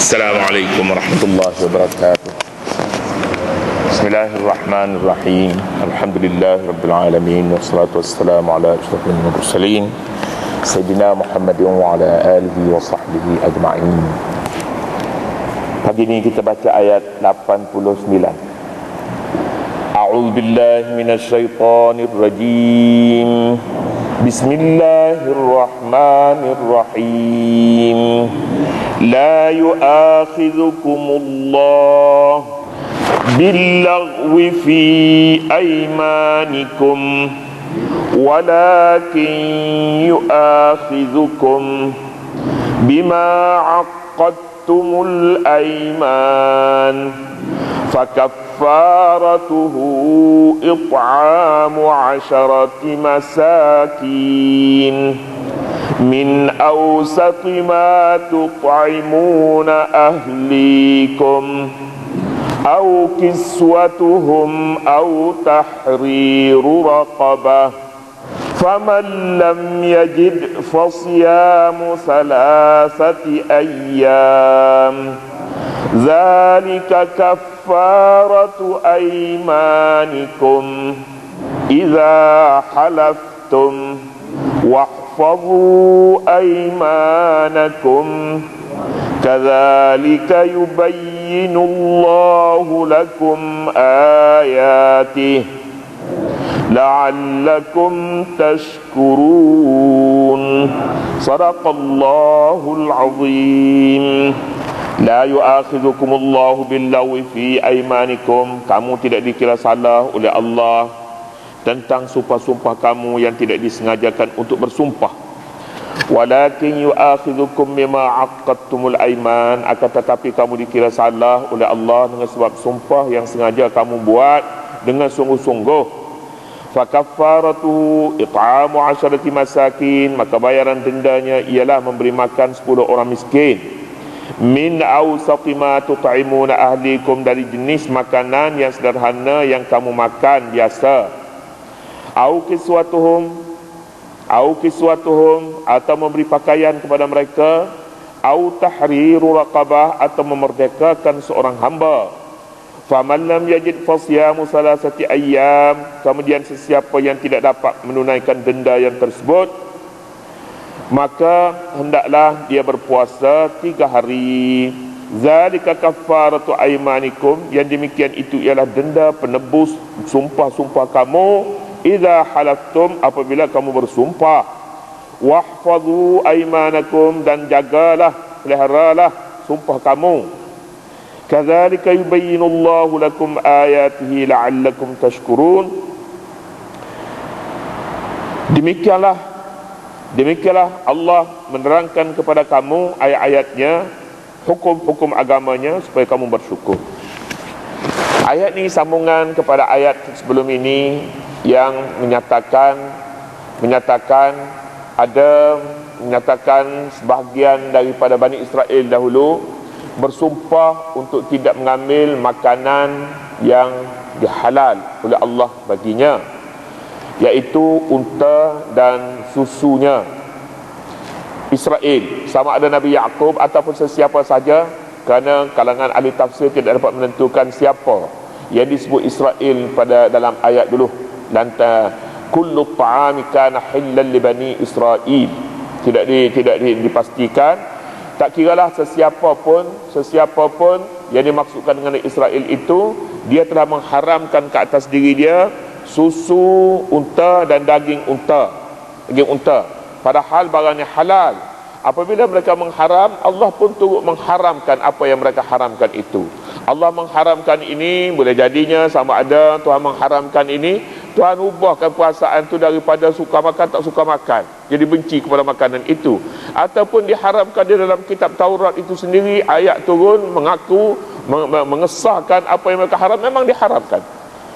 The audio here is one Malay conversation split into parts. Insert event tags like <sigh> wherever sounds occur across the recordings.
السلام عليكم ورحمة الله وبركاته. بسم الله الرحمن الرحيم. الحمد لله رب العالمين والصلاة والسلام على أشرف المرسلين سيدنا محمد وعلى آله وصحبه أجمعين. Pagi ini kita baca ayat 89 أعوذ بالله من الشيطان الرجيم بسم الله الرحمن الرحيم لا يؤاخذكم الله باللغو في أيمانكم ولكن يؤاخذكم بما عقدتم الأيمان فكفارته إطعام عشرة مساكين. من أوسط ما تطعمون أهليكم أو كسوتهم أو تحرير رقبة فمن لم يجد فصيام ثلاثة أيام ذلك كفارة أيمانكم إذا حلفتم واحفظوا أيمانكم كذلك يبين الله لكم آياته لعلكم تشكرون صدق الله العظيم لا يؤاخذكم الله باللغو في kamu tidak dikira salah oleh Allah. Tentang sumpah-sumpah kamu yang tidak disengajakan untuk bersumpah. Walakin yu'akhidhukum bima aqadtumul aiman akan tetapi kamu dikira salah oleh Allah dengan sebab sumpah yang sengaja kamu buat dengan sungguh-sungguh. Fakaffaratu it'amu asharati masakin. Maka bayaran dendanya ialah memberi makan 10 orang miskin. Min awsaqi ma tut'imuna ahlikum dari jenis makanan yang sederhana yang kamu makan biasa au kiswatuhum au kiswatuhum atau memberi pakaian kepada mereka. Au tahriru raqabah atau memerdekakan seorang hamba. Faman lam yajid fasyamu salasati ayyam kemudian sesiapa yang tidak dapat menunaikan denda yang tersebut maka hendaklah dia berpuasa tiga hari. Zalika kafaratu aymanikum yang demikian itu ialah denda penebus sumpah-sumpah kamu idza halaftum apabila kamu bersumpah wahfazu aymanakum dan jagalah peliharalah sumpah kamu. Kadzalika yubayyinullahu lakum ayatihi la'allakum tashkurun. Demikianlah demikianlah Allah menerangkan kepada kamu ayat-ayatnya hukum-hukum agamanya supaya kamu bersyukur. Ayat ini sambungan kepada ayat sebelum ini yang menyatakan menyatakan ada menyatakan sebahagian daripada Bani Israel dahulu bersumpah untuk tidak mengambil makanan yang dihalal oleh Allah baginya iaitu unta dan susunya. Israel sama ada Nabi Yaakob ataupun sesiapa saja kerana kalangan ahli tafsir tidak dapat menentukan siapa yang disebut Israel pada dalam ayat dulu dan kullu ta'ami kana hillan li bani Israel tidak di, tidak di, dipastikan. Tak kiralah sesiapa pun sesiapa pun yang dimaksudkan dengan Israel itu dia telah mengharamkan ke atas diri dia susu unta dan daging unta. Daging unta. Padahal barangnya halal. Apabila mereka mengharam Allah pun turut mengharamkan apa yang mereka haramkan itu. Allah mengharamkan ini boleh jadinya sama ada Tuhan mengharamkan ini Tuhan ubahkan perasaan tu daripada suka makan tak suka makan. Jadi benci kepada makanan itu. Ataupun diharamkan di dalam kitab Taurat itu sendiri ayat turun mengaku mengesahkan apa yang mereka haram. Memang diharamkan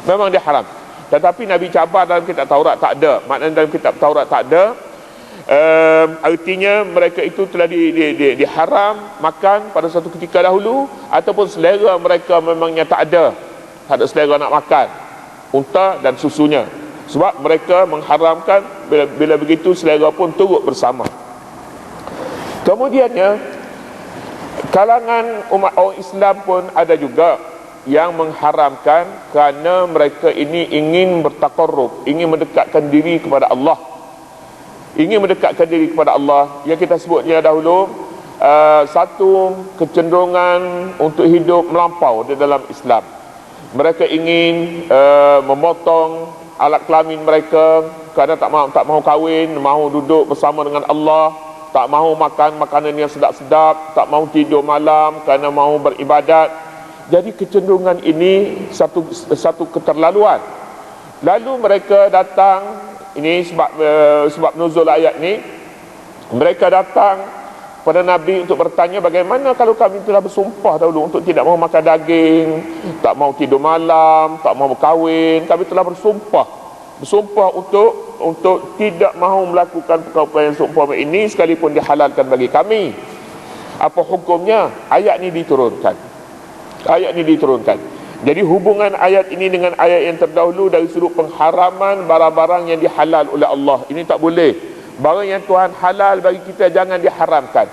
memang diharam tetapi Nabi cabar dalam kitab Taurat tak ada. Maknanya dalam kitab Taurat tak ada. Um, artinya mereka itu telah di, di, di, diharam makan pada satu ketika dahulu ataupun selera mereka memangnya tak ada. Tak ada selera nak makan unta dan susunya sebab mereka mengharamkan bila, bila begitu selera pun turut bersama kemudiannya kalangan umat orang Islam pun ada juga yang mengharamkan kerana mereka ini ingin bertakarrub, ingin mendekatkan diri kepada Allah. Ingin mendekatkan diri kepada Allah yang kita sebutnya dahulu uh, satu kecenderungan untuk hidup melampau di dalam Islam. Mereka ingin uh, memotong alat kelamin mereka. Kerana tak mahu tak mahu kahwin, mahu duduk bersama dengan Allah, tak mahu makan makanan yang sedap-sedap, tak mahu tidur malam kerana mahu beribadat. Jadi kecenderungan ini satu satu keterlaluan. Lalu mereka datang ini sebab uh, sebab nuzul ayat ni. Mereka datang pada Nabi untuk bertanya bagaimana kalau kami telah bersumpah dahulu untuk tidak mahu makan daging, tak mahu tidur malam, tak mahu berkahwin, kami telah bersumpah. Bersumpah untuk untuk tidak mahu melakukan perkara yang sumpah ini sekalipun dihalalkan bagi kami. Apa hukumnya? Ayat ini diturunkan ayat ini diturunkan jadi hubungan ayat ini dengan ayat yang terdahulu dari sudut pengharaman barang-barang yang dihalal oleh Allah ini tak boleh barang yang Tuhan halal bagi kita jangan diharamkan.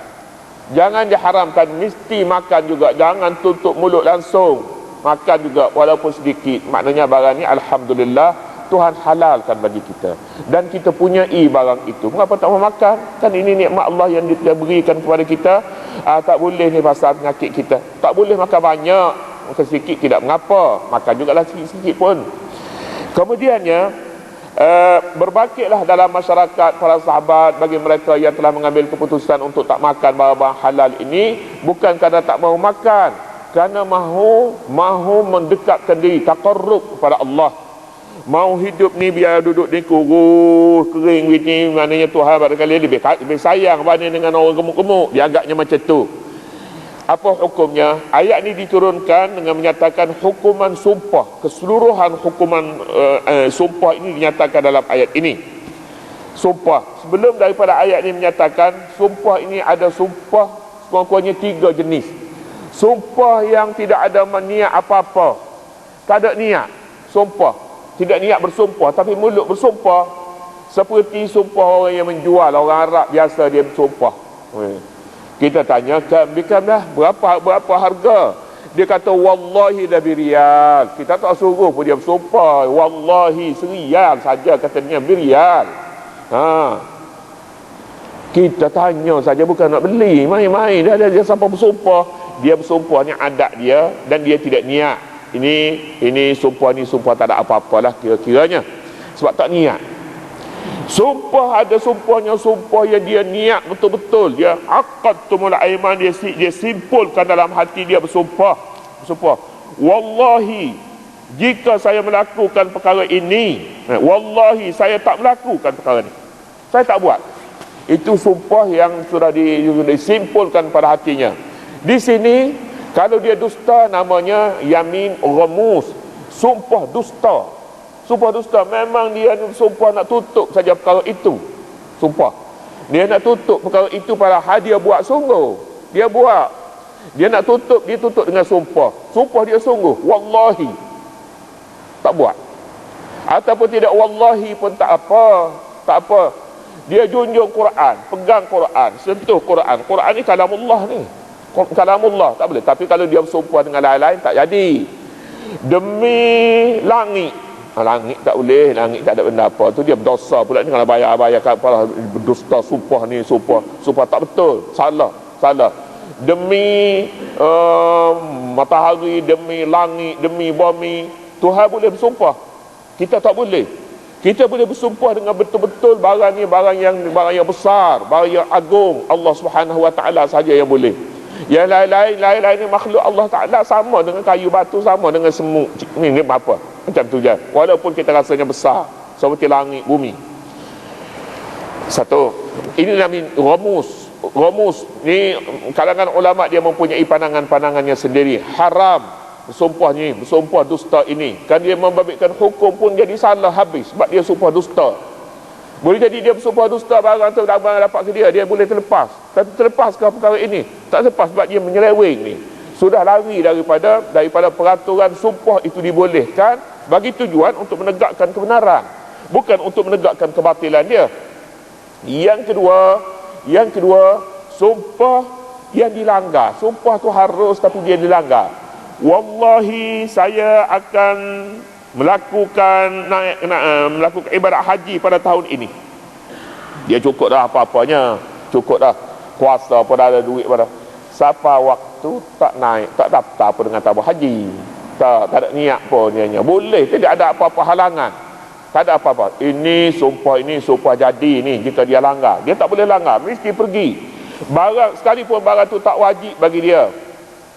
Jangan diharamkan mesti makan juga. Jangan tutup mulut langsung. Makan juga walaupun sedikit. Maknanya barang ni Alhamdulillah Tuhan halalkan bagi kita. Dan kita punya i barang itu. Mengapa tak mau makan? Kan ini nikmat Allah yang dia berikan kepada kita. Ah, tak boleh ni pasal penyakit kita. Tak boleh makan banyak. Makan sedikit tidak mengapa. Makan jugalah sikit-sikit pun. Kemudiannya Uh, berbakitlah dalam masyarakat para sahabat bagi mereka yang telah mengambil keputusan untuk tak makan barang-barang halal ini. Bukan kerana tak mahu makan kerana mahu mahu mendekatkan diri takarrub kepada Allah. Mau hidup ni biar duduk ni kurus kering ni maknanya Tuhan barangkali lebih, lebih sayang berbanding dengan orang gemuk-gemuk. Dia agaknya macam tu apa hukumnya? Ayat ni diturunkan dengan menyatakan hukuman sumpah. Keseluruhan hukuman uh, uh, sumpah ini dinyatakan dalam ayat ini. Sumpah. Sebelum daripada ayat ini menyatakan sumpah ini ada sumpah sekurang-kurangnya tiga jenis. Sumpah yang tidak ada niat apa-apa. Tak ada niat sumpah. Tidak niat bersumpah tapi mulut bersumpah. Seperti sumpah orang yang menjual orang Arab biasa dia bersumpah kita tanya bikan dah? Berapa berapa harga? Dia kata wallahi dah birial kita tak suruh pun dia bersumpah. Wallahi serial saja katanya birial ha. Kita tanya saja bukan nak beli. Main-main dia, dia, dia sampai bersumpah. Dia bersumpah ni adat dia dan dia tidak niat. Ini ini sumpah ni sumpah tak ada apa-apalah kira-kiranya. Sebab tak niat sumpah ada sumpahnya sumpah yang dia niat betul-betul. Dia akad tumul aiman dia dia simpulkan dalam hati dia bersumpah. Bersumpah. Wallahi jika saya melakukan perkara ini eh, wallahi saya tak melakukan perkara ini saya tak buat. Itu sumpah yang sudah disimpulkan pada hatinya. Di sini kalau dia dusta namanya yamin ghamus. Sumpah dusta. Sumpah dusta memang dia sumpah nak tutup saja perkara itu. Sumpah. Dia nak tutup perkara itu pada hadiah buat sungguh. Dia buat. Dia nak tutup, dia tutup dengan sumpah. Sumpah dia sungguh. Wallahi. Tak buat. Ataupun tidak wallahi pun tak apa. Tak apa. Dia junjung Quran. Pegang Quran. Sentuh Quran. Quran ni kalamullah ni kalamullah tak boleh tapi kalau dia bersumpah dengan lain-lain tak jadi demi langit langit tak boleh langit tak ada benda apa tu dia berdosa pula ni kalau bayar-bayar apa berdusta sumpah ni sumpah sumpah tak betul. Salah salah. Demi uh, matahari demi langit demi bumi Tuhan boleh bersumpah. Kita tak boleh. Kita boleh bersumpah dengan betul-betul barang ni barang yang barang yang besar barang yang agung. Allah Subhanahu Wa Taala saja yang boleh yang lain-lain lain-lain ni makhluk Allah Taala sama dengan kayu batu sama dengan semut. Ni ni apa? Macam tu je. Walaupun kita rasanya besar seperti langit bumi. Satu. Ini nama romus romus ni kalangan ulama dia mempunyai pandangan-pandangannya sendiri. Haram. Bersumpah ni bersumpah dusta ini. Kan dia membabitkan hukum pun jadi salah habis. Sebab dia sumpah dusta boleh jadi dia bersumpah dusta barang tu barang dapat ke dia dia boleh terlepas. Tapi terlepas ke perkara ini? Tak terlepas sebab dia menyeleweng ni. Sudah lari daripada daripada peraturan sumpah itu dibolehkan bagi tujuan untuk menegakkan kebenaran. Bukan untuk menegakkan kebatilan dia. Yang kedua yang kedua sumpah yang dilanggar. Sumpah tu harus tapi dia dilanggar. Wallahi saya akan melakukan naik na, uh, melakukan ibadat haji pada tahun ini. Dia cukup dah apa-apanya. Cukup dah. Kuasa pada ada duit pada. Siapa waktu tak naik tak daftar apa dengan tabah haji. Tak, tak ada niat pun dia boleh tidak ada apa-apa halangan? Tak ada apa-apa. Ini sumpah ini sumpah jadi ni. Jika dia langgar. Dia tak boleh langgar. Mesti pergi. Barang sekalipun barang tu tak wajib bagi dia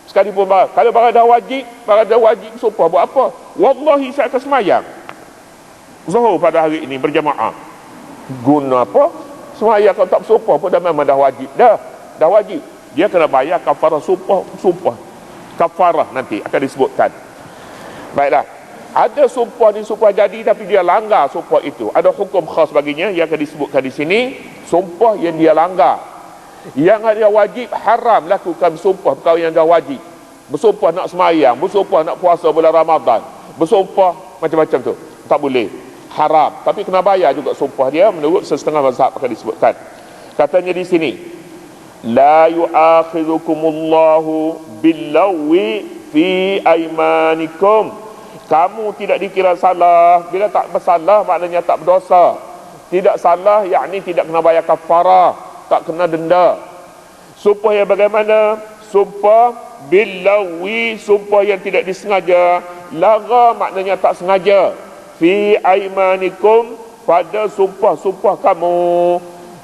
sekalipun barang kalau barang dah wajib barang dah wajib sumpah buat apa? Wallahi saya akan semayang. Zuhur pada hari ini berjamaah. Guna apa? Semayang kalau tak bersumpah pun dah memang dah wajib dah. Dah wajib. Dia kena bayar kafarah sumpah sumpah. Kafarah nanti akan disebutkan. Baiklah. Ada sumpah ni sumpah jadi tapi dia langgar sumpah itu. Ada hukum khas baginya yang akan disebutkan di sini. Sumpah yang dia langgar yang ada wajib haram lakukan bersumpah perkara yang dah wajib. Bersumpah nak semayang bersumpah nak puasa bulan Ramadan. Bersumpah macam-macam tu. Tak boleh. Haram. Tapi kena bayar juga sumpah dia menurut setengah mazhab akan disebutkan. Katanya di sini la yu'akhidhukumullahu billawi fi aimanikum kamu tidak dikira salah. Bila tak bersalah maknanya tak berdosa. Tidak salah yakni tidak kena bayar kafarah tak kena denda sumpah yang bagaimana sumpah billawi sumpah yang tidak disengaja laga maknanya tak sengaja fi aimanikum pada sumpah-sumpah kamu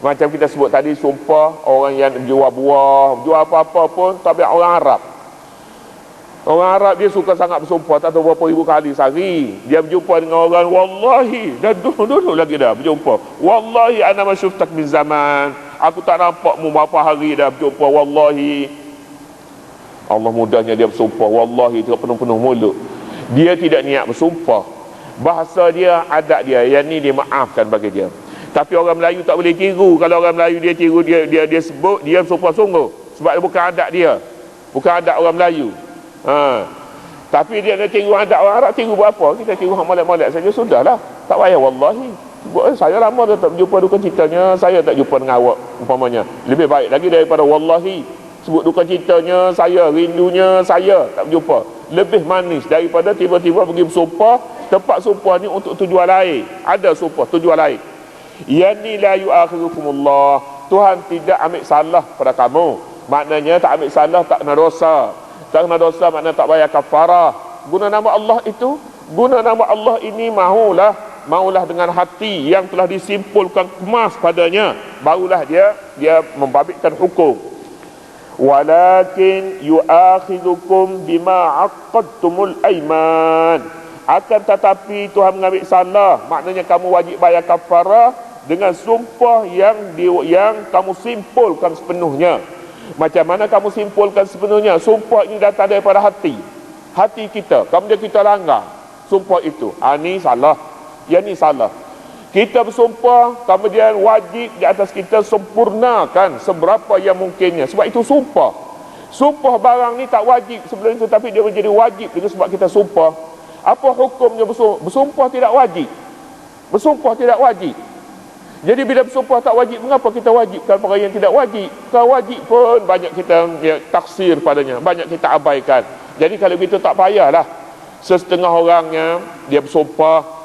macam kita sebut tadi sumpah orang yang jual buah jual apa-apa pun tapi orang Arab Orang Arab dia suka sangat bersumpah tak tahu berapa ribu kali sehari. Dia berjumpa dengan orang wallahi dan dulu-dulu lagi dah berjumpa. Wallahi ana masyuftak min zaman. Aku tak nampak mu berapa hari dah berjumpa wallahi. Allah mudahnya dia bersumpah wallahi itu penuh-penuh mulut. Dia tidak niat bersumpah. Bahasa dia adat dia yang ni dia maafkan bagi dia. Tapi orang Melayu tak boleh tiru kalau orang Melayu dia tiru dia dia dia sebut dia bersumpah sungguh sebab dia bukan adat dia. Bukan adat orang Melayu. Ha. Tapi dia nak tiru adat orang Arab tiru buat apa? Kita tiru hak molek-molek saja sudahlah. Tak payah wallahi. Buat saya lama dah tak berjumpa duka citanya, saya tak jumpa dengan awak umpamanya. Lebih baik lagi daripada wallahi. Sebut duka citanya, saya rindunya, saya tak berjumpa. Lebih manis daripada tiba-tiba pergi bersumpah, tempat sumpah ni untuk tujuan lain. Ada sumpah tujuan lain. Yani la yu'akhirukumullah. Tuhan tidak ambil salah pada kamu. Maknanya tak ambil salah, tak kena dosa tak kena dosa maknanya tak bayar kafarah guna nama Allah itu guna nama Allah ini mahulah maulah dengan hati yang telah disimpulkan kemas padanya barulah dia dia membabitkan hukum. Walakin yu'akhidhukum bima aqadtumul aiman akan tetapi Tuhan mengambil salah. Maknanya kamu wajib bayar kafarah dengan sumpah yang di, yang kamu simpulkan sepenuhnya. Macam mana kamu simpulkan sepenuhnya? Sumpah ini datang daripada hati. Hati kita. Kemudian kita langgar Sumpah itu. Ha, Ini salah Yang ini salah Kita bersumpah Kemudian wajib di atas kita Sempurnakan seberapa yang mungkinnya Sebab itu sumpah Sumpah barang ni tak wajib sebelum itu Tapi dia menjadi wajib dengan sebab kita sumpah Apa hukumnya bersumpah Bersumpah tidak wajib Bersumpah tidak wajib jadi bila bersumpah tak wajib, mengapa kita wajibkan perkara yang tidak wajib? Kalau wajib pun banyak kita ya, taksir padanya, banyak kita abaikan. Jadi kalau begitu tak payahlah. Setengah orangnya dia bersumpah.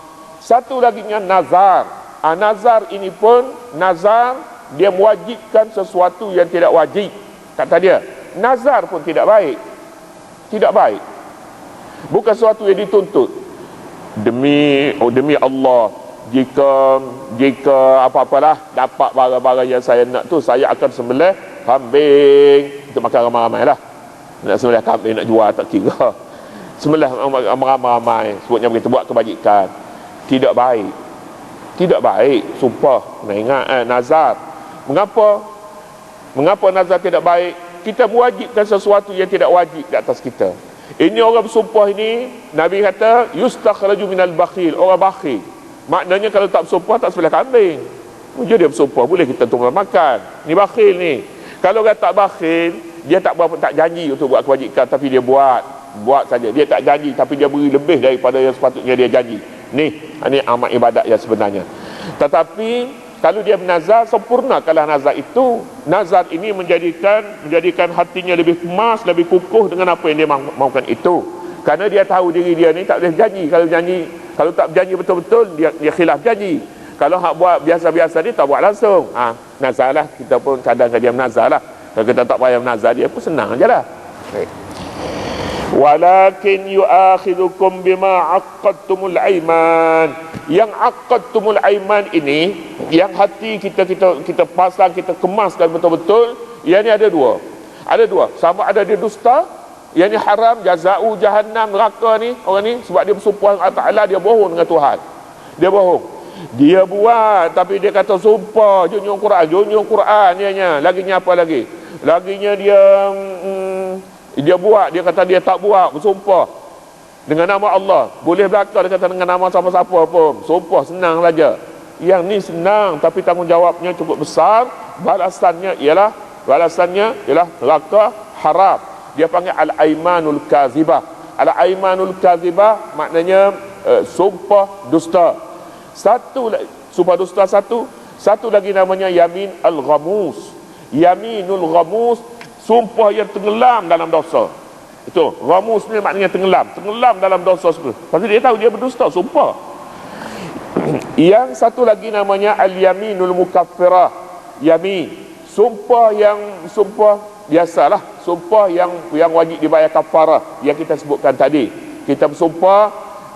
Satu lagi nya nazar. Ha, nazar ini pun nazar dia mewajibkan sesuatu yang tidak wajib. Kata dia, nazar pun tidak baik. Tidak baik. Bukan sesuatu yang dituntut. Demi oh demi Allah, jika jika apa-apalah dapat barang-barang yang saya nak tu saya akan sembelih kambing untuk makan ramai-ramai lah nak sembelih kambing nak jual tak kira sembelih ramai-ramai sebutnya begitu buat kebajikan tidak baik tidak baik sumpah ingat eh, nazar mengapa mengapa nazar tidak baik kita mewajibkan sesuatu yang tidak wajib di atas kita ini orang bersumpah ini Nabi kata yustakhraju minal bakhil orang bakhil Maknanya kalau tak bersumpah tak sebelah kambing. Mujur dia bersumpah boleh kita tunggu makan. Ni bakhil ni. Kalau orang tak bakhil, dia tak buat tak janji untuk buat kewajikan tapi dia buat. Buat saja. Dia tak janji tapi dia beri lebih daripada yang sepatutnya dia janji. Ni, ni amat ibadat yang sebenarnya. Tetapi kalau dia bernazar sempurnakanlah nazar itu nazar ini menjadikan menjadikan hatinya lebih kemas lebih kukuh dengan apa yang dia ma- mahukan itu. Kerana dia tahu diri dia ni tak boleh janji. Kalau janji kalau tak berjanji betul-betul dia dia khilaf janji. Kalau hak buat biasa-biasa ni tak buat langsung. Ha, nazar lah kita pun cadang dia menazar lah kalau kita tak payah menazar dia pun senang je lah Baik. Walakin yu'akhidukum bima aqadtumul aiman yang aqadtumul aiman ini yang hati kita kita kita pasang kita kemaskan betul-betul yang ni ada dua. Ada dua. Sama ada dia dusta yang ni haram jazau jahannam neraka ni orang ni sebab dia bersumpah dengan Allah Taala dia bohong dengan Tuhan. Dia bohong. Dia buat tapi dia kata sumpah junjung Quran junjung Quran dia laginya apa lagi? Laginya dia hmm, dia buat dia kata dia tak buat bersumpah. Dengan nama Allah. Boleh belakang dia kata dengan nama siapa-siapa pun. Sumpah senang saja. Yang ni senang tapi tanggungjawabnya cukup besar. Balasannya ialah balasannya ialah neraka haram. Dia panggil al-aimanul kazibah. Al-aimanul kazibah maknanya uh, sumpah dusta. Satu sumpah dusta satu. Satu lagi namanya yamin al-ghamus. Yaminul ghamus sumpah yang tenggelam dalam dosa. Itu ramus ni maknanya tenggelam. Tenggelam dalam dosa sebut pasal dia tahu dia berdusta sumpah. <clears throat> Yang satu lagi namanya al-yaminul mukaffirah. Yamin. Sumpah yang sumpah biasalah. Sumpah yang yang wajib dibayar kafarah. Yang kita sebutkan tadi. Kita bersumpah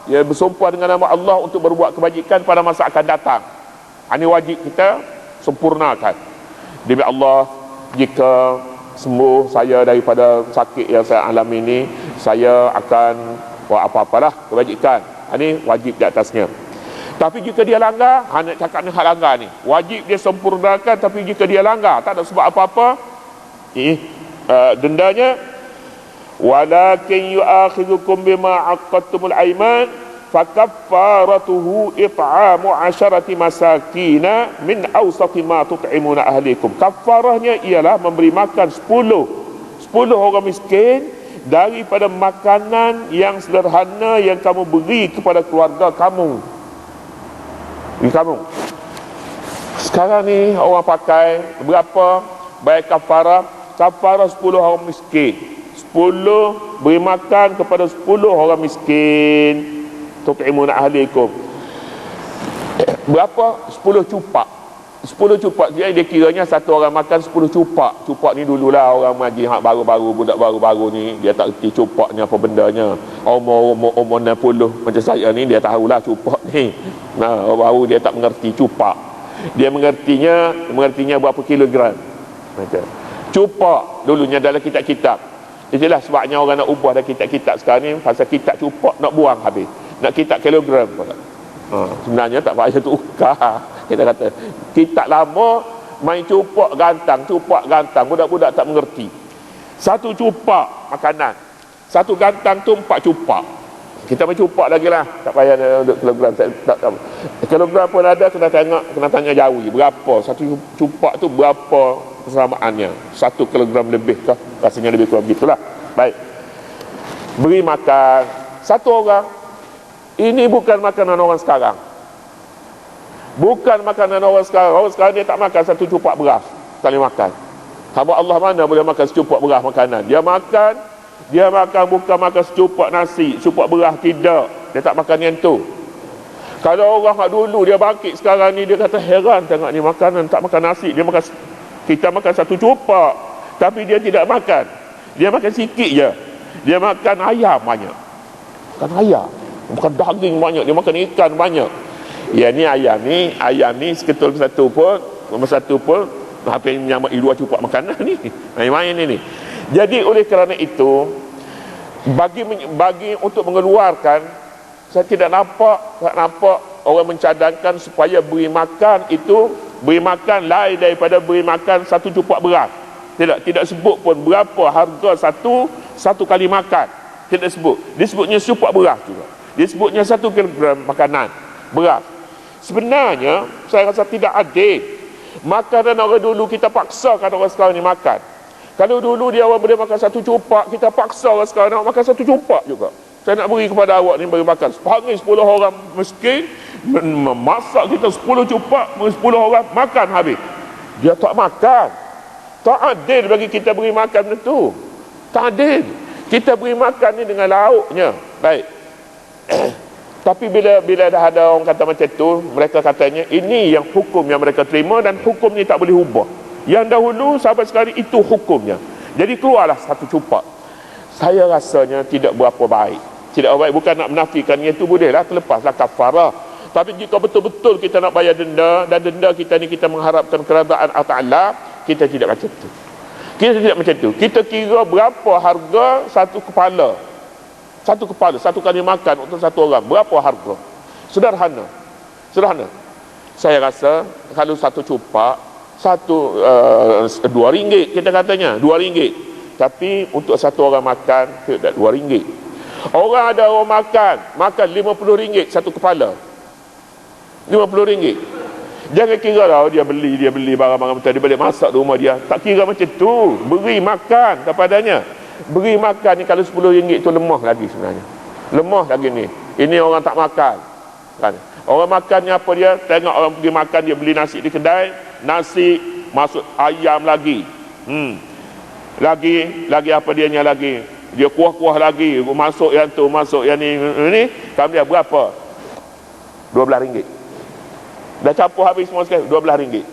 ya bersumpah dengan nama Allah untuk berbuat kebajikan pada masa akan datang. Ini wajib kita sempurnakan. Demi Allah jika sembuh saya daripada sakit yang saya alami ini saya akan buat apa-apalah kebajikan. Ini wajib di atasnya. Tapi jika dia langgar ha, nak cakap ni hal langgar ni. Wajib dia sempurnakan tapi jika dia langgar tak ada sebab apa-apa eh, uh, dendanya walakin yu'akhidhukum bima aqadtumul aiman fakaffaratuhu it'amu asharati masakina min awsati ma tut'imuna ahlikum. Kafarahnya ialah memberi makan 10 10 orang miskin daripada makanan yang sederhana yang kamu beri kepada keluarga kamu. Di kamu. Sekarang ni orang pakai berapa? Baik kafarah kafarah 10 orang miskin. 10 beri makan kepada 10 orang miskin tut'imuna ahlikum. Berapa? 10 cupak. 10 cupak. Jadi dia kiranya satu orang makan 10 cupak. Cupak ni dululah orang maji. Hak baru-baru budak baru-baru ni dia tak reti cupak ni apa bendanya. Umur umur umur 60 macam saya ni dia tahulah cupak ni. Nah orang baru dia tak mengerti cupak. Dia mengertinya mengertinya berapa kilogram. Macam. Cupak dulunya dalam kitab-kitab. Itulah sebabnya orang nak ubah dalam kitab-kitab. Sekarang ni pasal kitab cupak nak buang habis nak kitab kilogram pula. Ha, sebenarnya tak payah tukar. <laughs> Kita kata, kitab lama main cupak gantang, cupak gantang. Budak-budak tak mengerti. Satu cupak makanan. Satu gantang tu empat cupak. Kita main cupak lagi lah. Tak payah untuk kilogram. Tak, tak, tak. Kilogram pun ada, kena tengok, kena tanya jauh. Berapa? Satu cupak tu berapa persamaannya? Satu kilogram lebih kah? Rasanya lebih kurang begitulah. Baik. Beri makan. Satu orang ini bukan makanan orang sekarang. Bukan makanan orang sekarang. Orang sekarang dia tak makan satu cupak beras kali makan. Hamba Allah mana boleh makan secupak beras makanan? Dia makan, dia makan bukan makan secupak nasi, secupak beras tidak. Dia tak makan yang tu. Kalau orang mak dulu dia bangkit sekarang ni dia kata heran tengok ni makanan tak makan nasi, dia makan kita makan satu cupak tapi dia tidak makan. Dia makan sikit je. Dia makan ayam banyak. Makan ayam bukan daging banyak dia makan ikan banyak. Ya ni ayam ni ayam ni seketul satu pun nombor satu pun yang menyamai dua cupak makanan ni. <laughs> Main-main ni, ni. Jadi oleh kerana itu bagi bagi untuk mengeluarkan saya tidak nampak tak nampak orang mencadangkan supaya beri makan itu beri makan lain daripada beri makan satu cupak beras. Tidak tidak sebut pun berapa harga satu satu kali makan. Tidak sebut. Disebutnya cupak beras juga disebutnya satu kilogram makanan beras. Sebenarnya saya rasa tidak adil. Makanan orang dulu kita paksakan orang sekarang ni makan. Kalau dulu dia orang boleh makan satu cupak kita paksa orang sekarang nak makan satu cupak juga. Saya nak beri kepada awak ni beri makan. Panggil 10 orang miskin memasak kita 10 cupak 10 orang makan habis. Dia tak makan. Tak adil bagi kita beri makan benda tu. Tak adil. Kita beri makan ni dengan lauknya. Baik <coughs> tapi bila bila dah ada orang kata macam tu mereka katanya ini yang hukum yang mereka terima dan hukum ni tak boleh ubah. Yang dahulu sampai sekali itu hukumnya. Jadi keluarlah satu cupak. Saya rasanya tidak berapa baik. Tidak baik bukan nak menafikan itu bolehlah terlepaslah kafarah. Tapi jika betul-betul kita nak bayar denda dan denda kita ni kita mengharapkan keradaan Allah Ta'ala kita tidak macam tu. Kita tidak macam tu. Kita kira berapa harga satu kepala satu kepala satu kali makan untuk satu orang berapa harga? Sederhana. Sederhana. Saya rasa kalau satu cupak satu uh, dua ringgit kita katanya dua ringgit. Tapi untuk satu orang makan tidak dua ringgit. Orang ada orang makan makan lima puluh ringgit satu kepala. lima puluh ringgit. Jangan kira lah dia beli dia beli barang-barang betul dia balik masak di rumah dia. Tak kira macam tu. Beri makan kepadanya beri makan ni kalau 10 ringgit tu lemah lagi sebenarnya. Lemah lagi ni. Ini orang tak makan. Kan? Orang makannya apa dia? Tengok orang pergi makan dia beli nasi di kedai nasi masuk ayam lagi. Hmm. Lagi lagi apa dia nya lagi? Dia kuah-kuah lagi. Masuk yang tu masuk yang ni ni. Kami dia berapa? 12 ringgit. Dah campur habis semua sekali 12 ringgit.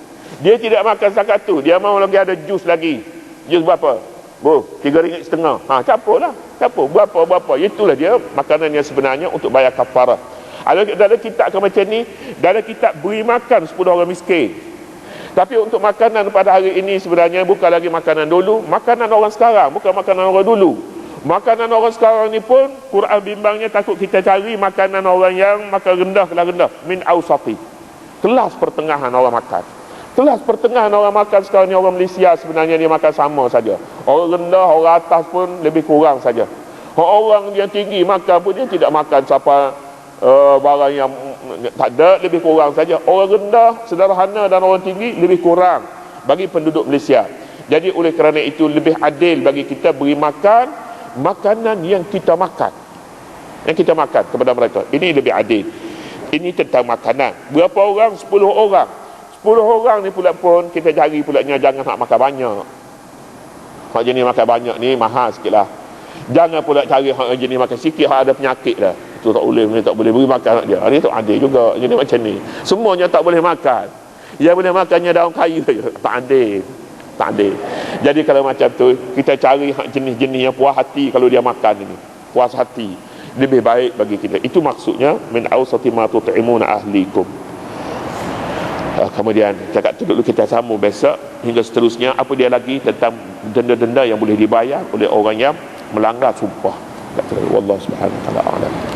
Dia tidak makan setakat tu. Dia mau lagi ada jus lagi. Jus berapa Bu, tiga ringgit setengah. Ha, campur lah. Campur. Berapa, berapa. Itulah dia makanan yang sebenarnya untuk bayar kafarah. Ada dalam kitab ke macam ni, dalam kitab beri makan 10 orang miskin. Tapi untuk makanan pada hari ini sebenarnya bukan lagi makanan dulu, makanan orang sekarang, bukan makanan orang dulu. Makanan orang sekarang ni pun Quran bimbangnya takut kita cari makanan orang yang makan rendah kelas rendah, min ausati. Kelas pertengahan orang makan. Kelas pertengahan orang makan sekarang ni orang Malaysia sebenarnya dia makan sama saja. Orang rendah, orang atas pun lebih kurang saja. Orang yang tinggi makan pun dia tidak makan siapa uh, barang yang tak ada lebih kurang saja. Orang rendah, sederhana dan orang tinggi lebih kurang bagi penduduk Malaysia. Jadi oleh kerana itu lebih adil bagi kita beri makan makanan yang kita makan. Yang kita makan kepada mereka. Ini lebih adil. Ini tentang makanan. Berapa orang? 10 orang. 10 orang ni pula pun kita cari pula jangan nak makan banyak. Hak jenis makan banyak ni mahal sikit lah. Jangan pula cari hak jenis makan sikit hak ada penyakit dah. Tu tak boleh tak boleh beri makan dia. Hari tu ada juga jenis macam ni. Semuanya tak boleh makan. Yang boleh makannya daun kayu je. Tak adil tak adil jadi kalau macam tu kita cari hak jenis-jenis yang puas hati kalau dia makan ini puas hati. Lebih baik bagi kita. Itu maksudnya min awsati ma tut'imuna ahlikum uh, kemudian cakap tu dulu kita sambung besok. Hingga seterusnya apa dia lagi tentang denda-denda yang boleh dibayar oleh orang yang melanggar sumpah. Allah Subhanahu wa taala